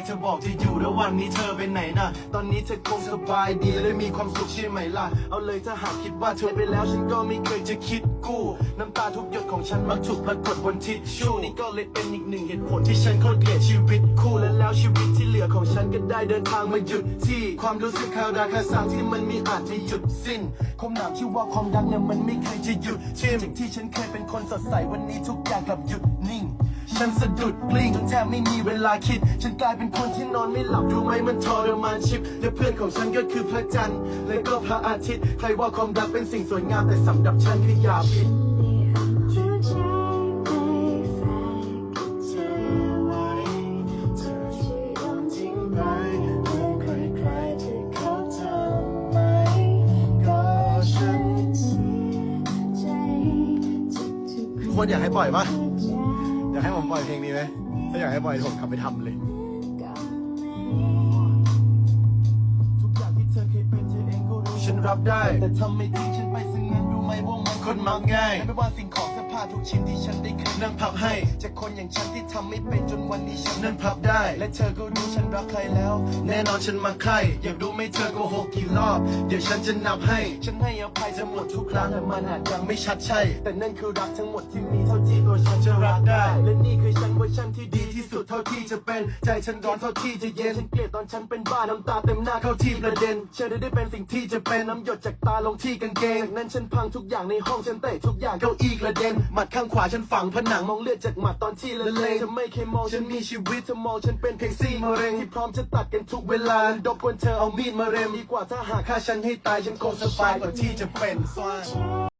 กเธอบอกจะอยู่แล้ววันนี้เธอไปไหนนะตอนนี้เธอคงสบายดีและมีความสุขใช่ไหมล่ะ เอาเลยถ้าหากคิดว่าเธอไปแล้วฉันก็ไม่เคยจะคิดกู้ น้ำตาทุกหยดของฉันมักถูกปรากฏบนทิชชู่นี่ก็เลยเป็นอีกหนึ่งเหตุผลที่ฉันโคตรเกลียดชีวิตคู่และแล้วชีวิตที่เหลือของฉันก็ได้เดินทางมาหยุดที่ ความรู้สึกคาราคาซังที่มันม่อาจจะหยุดสิ้นคมหนามที่ว่าความดังเนี่ยมันไม่เคยจะหยุดชิมที่ฉันเคยเป็นคนสดใสวันนี้ทุกอย่างกลับหยุดนิ่ง ฉันสะดุดกลิ้งแทบไม่มีเวลาคิด ฉันกลายเป็นคนที่นอนไม่หลับดูไหมมันทรมานชิบและเพื่อนของฉันก็คือพระจันทร์และก็พระอาทิตย์ ใครว่าความรักเป็นสิ่งสวยงามแต่สำหรับฉันคือยาพิษ คนอยากให้ปล่อยปะ อยากให้ผมปล่อยเพลงนี้ไหมถ้าอยากให้ปล่อยผมกลับไปทำเลยก่อนนี้ทุกอย่างที่เธอเคยเป็นเธอเองก็รู้ฉันรับได้ แต่ทำไม่ทิ้งฉันไปซึ่งงั้นรู้ ไหมว่ามันคนมักง่ายไม่ว่าสิ่งของเสื้อผ้าทุกชิ้นที่ฉันได้เคยนั่งพับให้จากคนอย่างฉันที่ทำไม่เป็นจนวันนี้ฉันนั้นพับได้ และเธอก็รู้ฉันรักใครแล้ว แน่นอนฉันมาใครอยากรู้ไหมเธอโกหกกี่รอบ เดี๋ยวฉันจะนับให้ ฉันให้อภัยเธอหมดทุกครั้งแต่มันอาจยังไม่ชัดใช่ แต่นั่นคือรักทั้งหมดที่มีเท่าที่ตัวฉันจะรักได้ และนี่คือฉันเวอร์ชันที่ดีที่สุ ดเท่าที่จะเป็น ใจฉันร้อนเท่าที่จะเย็นฉันเกลียดตอนฉันเป็นบ้าน้ำตาเต็มหน้าเข้าที่ประเด็นฉันได้เป็นสิ่งที่จะเป็นน้ำหยดจากตาลงที่กางเกงจากนั้นฉันพังทุกอย่างในห้องฉันเตะทุกอย่างเก้าอี้กระเด็นหมัดข้างขวาฉันฝังผนังมองเลือดจากหมัดตอนที่ละเลงเธอไม่เคยมองฉันมีชีวิตเธอมองฉันเป็นเพียงซี่มะเร็งที่พร้อมจะตัดกันทุกเวลาดกวนเธอเอามีดมาเร็มดีกว่าถ้าหากฆ่าฉันให้ตายฉันคงสบายกว่าที่จะเป็นซ่อน